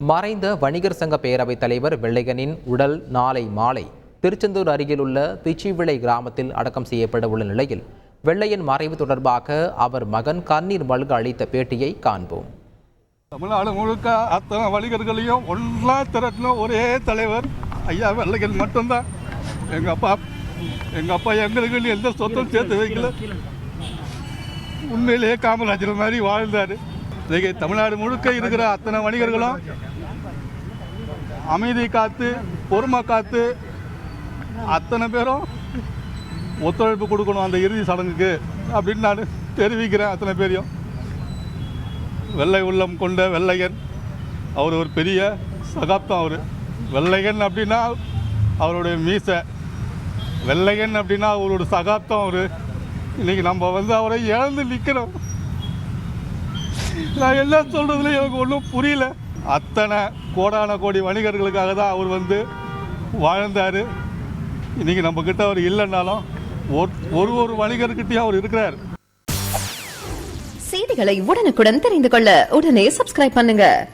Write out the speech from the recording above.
மறைந்த வணிகர் சங்க பேரவைத் தலைவர் வெள்ளையனின் உடல் நாளை மாலை திருச்செந்தூர் அருகிலுள்ள திச்சிவிளை கிராமத்தில் அடக்கம் செய்யப்பட உள்ள நிலையில் வெள்ளையன் மறைவு தொடர்பாக அவர் மகன் கண்ணீர் மல்க அளித்த பேட்டியை காண்போம். தமிழ்நாடு முழுக்க அத்தனை வணிகர்களையும் ஒன்றா திரட்டின ஒரே தலைவர் ஐயா வெள்ளையன் மட்டும்தான். எங்கள் அப்பா எங்கள் அப்பா எங்களுக்கு எந்த சொத்தும் சேர்த்து வைக்கல. உண்மையிலேயே காமராஜர் மாதிரி வாழ்ந்தார். இன்றைக்கு தமிழ்நாடு முழுக்க இருக்கிற அத்தனை வணிகர்களும் அமைதி காத்து பொறுமை காத்து அத்தனை பேரும் ஒத்துழைப்பு கொடுக்கணும் அந்த இறுதி சடங்குக்கு அப்படின்னு நான் தெரிவிக்கிறேன் அத்தனை பேரையும். வெள்ளை உள்ளம் கொண்ட வெள்ளையன் அவர் ஒரு பெரிய சகாப்தம் அவர். வெள்ளையன் அப்படின்னா அவருடைய மீசை. வெள்ளையன் அப்படின்னா அவரோட சகாப்தம் அவர். இன்னைக்கு நம்ம வந்து அவரை இழந்து நிற்கிறோம் நான் என்ன சொல்கிறதுல எனக்கு ஒன்றும் புரியல. அத்தனை கோடான கோடி வணிகர்களுக்காக தான் அவர் வந்து வாழ்ந்தார். இன்றைக்கி நம்மக்கிட்ட அவர் இல்லைன்னாலும் ஒரு- ஒரு ஒரு வணிகர்கிட்டையும் அவர் இருக்கிறார். செய்திகளை உடனுக்குடன் தெரிந்து கொள்ள உடனே சப்ஸ்கிரைப் பண்ணுங்க.